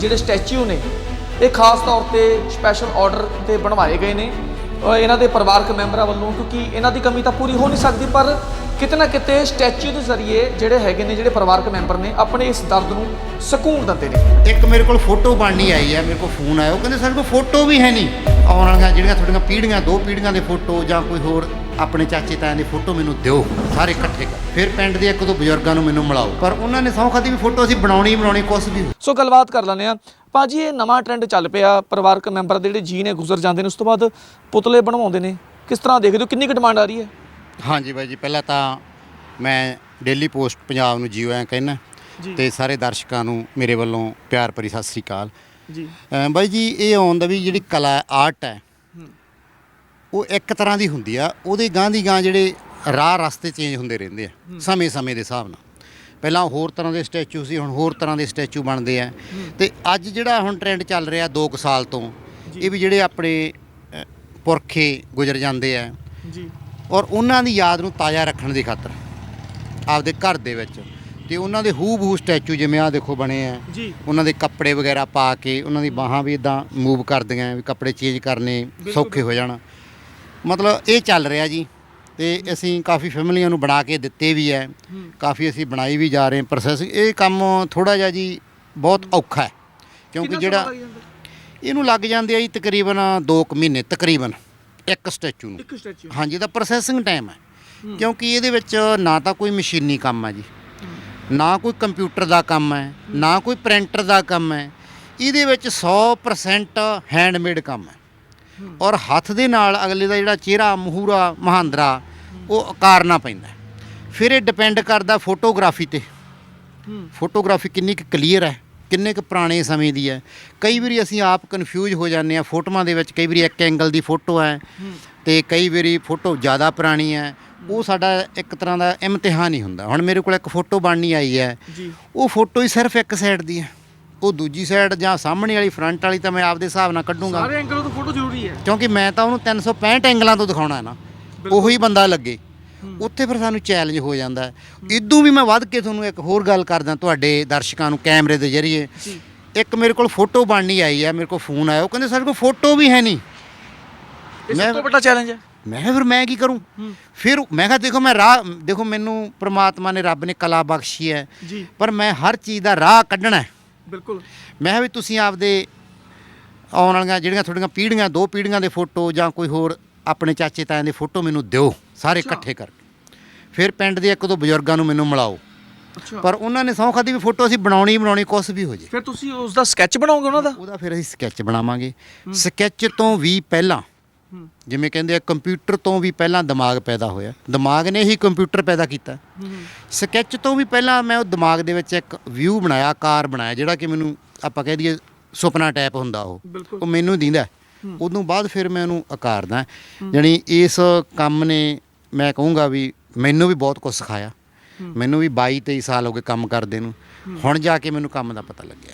ਜਿਹੜੇ ਸਟੈਚੂ ਨੇ, ਇਹ ਖਾਸ ਤੌਰ ਤੇ ਸਪੈਸ਼ਲ ਆਰਡਰ ਤੇ ਬਣਵਾਏ ਗਏ ਨੇ। ਇਹਨਾਂ ਦੇ ਪਰਿਵਾਰਕ ਮੈਂਬਰਾਂ ਵੱਲੋਂ, ਕਿਉਂਕਿ ਇਹਨਾਂ ਦੀ ਕਮੀ ਤਾਂ ਪੂਰੀ ਹੋ ਨਹੀਂ ਸਕਦੀ, ਪਰ ਕਿਤੇ ਨਾ ਕਿਤੇ ਸਟੈਚੂ ਦੇ ਜ਼ਰੀਏ ਜਿਹੜੇ ਹੈਗੇ ਨੇ ਜਿਹੜੇ ਪਰਿਵਾਰਕ ਮੈਂਬਰ ਨੇ ਆਪਣੇ ਇਸ ਦਰਦ ਨੂੰ ਸਕੂਨ ਦਿੰਦੇ ਨੇ। ਇੱਕ ਮੇਰੇ ਕੋਲ ਫੋਟੋ ਬਣਨੀ ਆਈ ਹੈ ਮੇਰੇ ਕੋਲ ਫੋਨ ਆਇਆ। ਉਹ ਕਹਿੰਦੇ ਸਾਡੇ ਕੋਲ ਫੋਟੋ ਵੀ ਹੈ ਨਹੀਂ। ਆਉਣ ਵਾਲੀਆਂ ਜਿਹੜੀਆਂ ਤੁਹਾਡੀਆਂ ਪੀੜ੍ਹੀਆਂ ਦੋ ਪੀੜ੍ਹੀਆਂ ਦੇ ਫੋਟੋ ਜਾਂ ਕੋਈ ਹੋਰ ਆਪਣੇ ਚਾਚੇ ਤਾਇਆਂ ਦੀ ਫੋਟੋ ਮੈਨੂੰ ਦਿਓ ਸਾਰੇ ਇਕੱਠੇ। ਕਰ ਫਿਰ ਪਿੰਡ ਦੇ ਇੱਕ ਦੋ ਬਜ਼ੁਰਗਾਂ ਨੂੰ ਮੈਨੂੰ ਮਿਲਾਓ। ਪਰ ਉਹਨਾਂ ਨੇ ਸਹੁੰ ਖਾਦੀ ਵੀ ਫੋਟੋ ਅਸੀਂ ਬਣਾਉਣੀ ਹੀ ਬਣਾਉਣੀ ਕੁਛ ਵੀ। ਸੋ ਗੱਲਬਾਤ ਕਰ ਲੈਂਦੇ ਆ ਭਾਜੀ ਇਹ ਨਵਾਂ ਟ੍ਰੈਂਡ ਚੱਲ ਪਿਆ। ਪਰਿਵਾਰਕ ਮੈਂਬਰ ਦੇ ਜਿਹੜੇ ਜੀ ਨੇ ਗੁਜ਼ਰ ਜਾਂਦੇ ਨੇ ਉਸ ਤੋਂ ਬਾਅਦ ਪੁਤਲੇ ਬਣਵਾਉਂਦੇ ਨੇ। ਕਿਸ ਤਰ੍ਹਾਂ ਦੇਖਦੇ ਹੋ? ਕਿੰਨੀ ਕੁ ਡਿਮਾਂਡ ਆ ਰਹੀ ਹੈ? ਹਾਂਜੀ ਬਾਈ ਜੀ ਪਹਿਲਾਂ ਤਾਂ ਮੈਂ ਡੇਲੀ ਪੋਸਟ ਪੰਜਾਬ ਨੂੰ ਜੀਓ ਐ ਕਹਿਣਾ ਜੀ। ਤੇ ਸਾਰੇ ਦਰਸ਼ਕਾਂ ਨੂੰ ਮੇਰੇ ਵੱਲੋਂ ਪਿਆਰ ਭਰੀ ਸਤਿ ਸ੍ਰੀ ਅਕਾਲ। ਜੀ। ਅਮ ਬਾਈ ਜੀ ਇਹ ਆਉਣ ਦਾ ਵੀ ਜਿਹੜੀ ਕਲਾ ਆਰਟ ਹੈ ਉਹ ਇੱਕ ਤਰ੍ਹਾਂ ਦੀ ਹੁੰਦੀ ਆ ਉਹਦੇ ਗਾਂ ਦੀ ਗਾਂ ਜਿਹੜੇ ਰਾਹ ਰਸਤੇ ਚੇਂਜ ਹੁੰਦੇ ਰਹਿੰਦੇ ਆ ਸਮੇਂ-ਸਮੇਂ ਦੇ ਹਿਸਾਬ ਨਾਲ। ਪਹਿਲਾਂ ਹੋਰ ਤਰ੍ਹਾਂ ਦੇ ਸਟੈਚੂ ਸੀ ਹੁਣ ਹੋਰ ਤਰ੍ਹਾਂ ਦੇ ਸਟੈਚੂ ਬਣਦੇ ਆ। ਤੇ ਅੱਜ ਜਿਹੜਾ ਹੁਣ ਟ੍ਰੈਂਡ ਚੱਲ ਰਿਹਾ 2 ਸਾਲ ਤੋਂ ਇਹ ਵੀ ਜਿਹੜੇ ਆਪਣੇ ਅ, ਪੁਰਖੇ ਗੁਜ਼ਰ ਜਾਂਦੇ ਆ। ਜੀ। ਔਰ ਉਹਨਾਂ ਦੀ ਯਾਦ ਨੂੰ ਤਾਜ਼ਾ ਰੱਖਣ ਦੀ ਖਾਤਰ ਆਪਦੇ ਘਰ ਦੇ ਵਿੱਚ। ਤੇ ਉਹਨਾਂ ਦੇ ਹੂ ਬਹੂ ਸਟੈਚੂ ਜਿਵੇਂ ਆ ਦੇਖੋ ਬਣੇ ਆ। ਜੀ। ਉਹਨਾਂ ਦੇ ਕੱਪੜੇ ਵਗੈਰਾ ਪਾ ਕੇ ਉਹਨਾਂ ਦੀ ਬਾਹਾਂ ਵੀ ਇਦਾਂ ਮੂਵ ਕਰਦੀਆਂ ਵੀ ਕੱਪੜੇ ਚੇਂਜ ਕਰਨੇ ਸੌਖੇ ਹੋ ਜਾਣ। ਮਤਲਬ ਇਹ ਚੱਲ ਰਿਹਾ ਜੀ। ਤੇ ਅਸੀਂ ਕਾਫੀ ਫੈਮਲੀਆਂ ਨੂੰ ਬਣਾ ਕੇ ਦਿੱਤੇ ਵੀ ਹੈ। ਕਾਫੀ ਅਸੀਂ ਬਣਾਈ ਵੀ ਜਾ ਰਹੇ ਹਾਂ ਪ੍ਰੋਸੈਸ ਇਹ ਕੰਮ ਥੋੜਾ ਜਿਹਾ ਜੀ ਬਹੁਤ ਔਖਾ ਹੈ। ਕਿਉਂਕਿ ਜਿਹੜਾ ਇਹਨੂੰ ਲੱਗ ਜਾਂਦੇ ਆ ਜੀ ਤਕਰੀਬਨ 2 ਮਹੀਨੇ ਤਕਰੀਬਨ। ਇੱਕ ਸਟੈਚੂ ਨੂੰ। ਇੱਕ ਸਟੈਚੂ। ਹਾਂਜੀ ਇਹਦਾ ਪ੍ਰੋਸੈਸਿੰਗ ਟਾਈਮ ਹੈ। ਕਿਉਂਕਿ ਇਹਦੇ ਵਿੱਚ ਨਾ ਤਾਂ ਕੋਈ ਮਸ਼ੀਨੀ ਕੰਮ ਹੈ ਜੀ। ਨਾ ਕੋਈ ਕੰਪਿਊਟਰ ਦਾ ਕੰਮ ਹੈ ਨਾ ਕੋਈ ਪ੍ਰਿੰਟਰ ਦਾ ਕੰਮ ਹੈ। ਇਹਦੇ ਵਿੱਚ 100% ਹੈਂਡਮੇਡ ਕੰਮ ਹੈ। ਔਰ ਹੱਥ ਦੇ ਨਾਲ ਅਗਲੇ ਦਾ ਜਿਹੜਾ ਚਿਹਰਾ ਮਹੂਰਾ ਮਹਾਂਦਰਾ ਉਹ ਉਕਾਰਨਾ ਪੈਂਦਾ। ਫਿਰ ਇਹ ਡਿਪੈਂਡ ਕਰਦਾ ਫੋਟੋਗ੍ਰਾਫੀ ਤੇ। ਫੋਟੋਗ੍ਰਾਫੀ ਕਿੰਨੀ ਕੁ ਕਲੀਅਰ ਹੈ। ਕਿੰਨੇ ਕੁ ਪੁਰਾਣੇ ਸਮੇਂ ਦੀ ਹੈ। ਕਈ ਵਾਰੀ ਅਸੀਂ ਆਪ ਕਨਫਿਊਜ਼ ਹੋ ਜਾਂਦੇ ਆ ਫੋਟੋਆਂ ਦੇ ਵਿੱਚ ਕਈ ਵਾਰੀ ਇੱਕ ਐਂਗਲ ਦੀ ਫੋਟੋ ਹੈ ਤੇ ਕਈ ਵਾਰੀ ਫੋਟੋ ਜ਼ਿਆਦਾ ਪੁਰਾਣੀ ਹੈ। ਉਹ ਸਾਡਾ ਇੱਕ ਤਰ੍ਹਾਂ ਦਾ ਇਮਤਿਹਾਨ ਹੀ ਹੁੰਦਾ। ਹੁਣ ਮੇਰੇ ਕੋਲ ਇੱਕ ਫੋਟੋ ਬਣਨੀ ਆਈ ਹੈ। ਉਹ ਫੋਟੋ ਹੀ ਸਿਰਫ ਇੱਕ ਸਾਈਡ ਦੀ ਹੈ। ਉਹ ਦੂਜੀ ਸਾਈਡ ਜਾਂ ਸਾਹਮਣੇ ਵਾਲੀ ਫਰੰਟ ਵਾਲੀ ਤਾਂ ਮੈਂ ਆਪਦੇ ਹਿਸਾਬ ਨਾਲ ਕੱਢੂੰਗਾ। ਸਾਰੇ ਐਂਗਲੋਂ ਤੋਂ ਫੋਟੋ ਜ਼ਰੂਰੀ ਹੈ। ਕਿਉਂਕਿ ਮੈਂ ਤਾਂ ਉਹਨੂੰ 365 ਐਂਗਲਾਂ ਤੋਂ ਦਿਖਾਉਣਾ ਹੈ ਨਾ। ਉਹੀ ਬੰਦਾ ਲੱਗੇ। ਉੱਥੇ ਫਿਰ ਸਾਨੂੰ ਚੈਲੰਜ ਹੋ ਜਾਂਦਾ ਇਦੋਂ ਵੀ ਮੈਂ ਵੱਧ ਕੇ ਤੁਹਾਨੂੰ ਇੱਕ ਹੋਰ ਗੱਲ ਕਰਦਾ ਤੁਹਾਡੇ ਦਰਸ਼ਕਾਂ ਨੂੰ ਕੈਮਰੇ ਦੇ ਜ਼ਰੀਏ। ਇੱਕ ਮੇਰੇ ਕੋਲ ਫੋਟੋ ਬਣਨੀ ਆਈ ਹੈ ਮੇਰੇ ਕੋਲ ਫੋਨ ਆਇਆ ਉਹ ਕਹਿੰਦੇ ਸਾਡੇ ਕੋਲ ਫੋਟੋ ਵੀ ਹੈ ਨਹੀਂ। ਇਹ ਮੈਂ- ਸਭ ਤੋਂ ਵੱਡਾ ਚੈਲੰਜ ਹੈ। ਮੈਂ ਕਿਹਾ ਫਿਰ ਮੈਂ ਕੀ ਕਰੂੰ? ਫਿਰ ਮੈਂ ਕਿਹਾ ਦੇਖੋ ਮੈਂ ਰਾਹ ਦੇਖੋ ਮੈਨੂੰ ਪ੍ਰਮਾਤਮਾ ਨੇ ਰੱਬ ਨੇ ਕਲਾ ਬਖਸ਼ੀ ਹੈ। ਪਰ ਮੈਂ ਹਰ ਚੀਜ਼ ਦਾ ਰਾਹ ਕੱਢਣਾ ਹੈ। ਬਿਲਕੁਲ। ਮੈਂ ਕਿਹਾ ਵੀ ਤੁਸੀਂ ਆਪਦੇ ਆਉਣ ਵਾਲੀਆਂ ਜਿਹੜੀਆਂ ਤੁਹਾਡੀਆਂ ਪੀੜ੍ਹੀਆਂ ਦੋ ਪੀੜ੍ਹੀਆਂ ਦੇ ਫੋਟੋ ਜਾਂ ਕੋਈ ਹੋਰ ਆਪਣੇ ਚਾਚੇ ਤਾਇਆਂ ਦੀ ਫੋਟੋ ਮੈਨੂੰ ਦਿਓ। ਸਾਰੇ। ਇਕੱਠੇ ਕਰਕੇ। ਫਿਰ ਪਿੰਡ ਦੇ ਇੱਕ ਦੋ ਬਜ਼ੁਰਗਾਂ ਨੂੰ ਮੈਨੂੰ ਮਿਲਾਓ। ਅੱਛਾ। ਪਰ ਉਹਨਾਂ ਨੇ ਸਹੁੰ ਖਾਦੀ ਵੀ ਫੋਟੋ ਅਸੀਂ ਬਣਾਉਣੀ ਹੀ ਬਣਾਉਣੀ ਕੁਛ ਵੀ ਹੋ ਜੇ। ਫਿਰ ਤੁਸੀਂ ਉਸ ਦਾ ਸਕੈਚ ਬਣਾਓਗੇ ਉਹਨਾਂ ਦਾ? ਉਹਦਾ ਫਿਰ ਅਸੀਂ ਸਕੈਚ ਬਣਾਵਾਂਗੇ। ਸਕੈਚ ਤੋਂ ਵੀ ਪਹਿਲਾਂ। ਜਿਵੇਂ ਕਹਿੰਦੇ ਆ ਕੰਪਿਊਟਰ ਤੋਂ ਵੀ ਪਹਿਲਾਂ ਦਿਮਾਗ ਪੈਦਾ ਹੋਇਆ। ਦਿਮਾਗ ਨੇ ਹੀ ਕੰਪਿਊਟਰ ਪੈਦਾ ਕੀਤਾ। ਸਕੈਚ ਤੋਂ ਵੀ ਪਹਿਲਾਂ ਮੈਂ ਉਹ ਦਿਮਾਗ ਦੇ ਵਿੱਚ ਇੱਕ ਵਿਊ ਬਣਾਇਆ ਆਕਾਰ ਬਣਾਇਆ ਜਿਹੜਾ ਕਿ ਮੈਨੂੰ ਆਪਾਂ ਕਹਿ ਦਈਏ ਸੁਪਨਾ ਟਾਈਪ ਹੁੰਦਾ ਉਹ। ਉਹ ਮੈਨੂੰ ਦਿੰਦਾ। ਉਦੋਂ ਬਾਅਦ ਫਿਰ ਮੈਂ ਉਹਨੂੰ ਆਕਾਰਦਾ। ਜਾਣੀ ਇਸ ਕੰਮ ਨੇ ਮੈਂ ਕਹੂੰਗਾ ਵੀ ਮੈਨੂੰ ਵੀ ਬਹੁਤ ਕੁਝ ਸਿਖਾਇਆ। ਮੈਨੂੰ ਵੀ 22 23 ਸਾਲ ਹੋ ਗਏ ਕੰਮ ਕਰਦੇ ਨੂੰ। ਹੁਣ ਜਾ ਕੇ ਮੈਨੂੰ ਕੰਮ ਦਾ ਪਤਾ ਲੱਗਿਆ।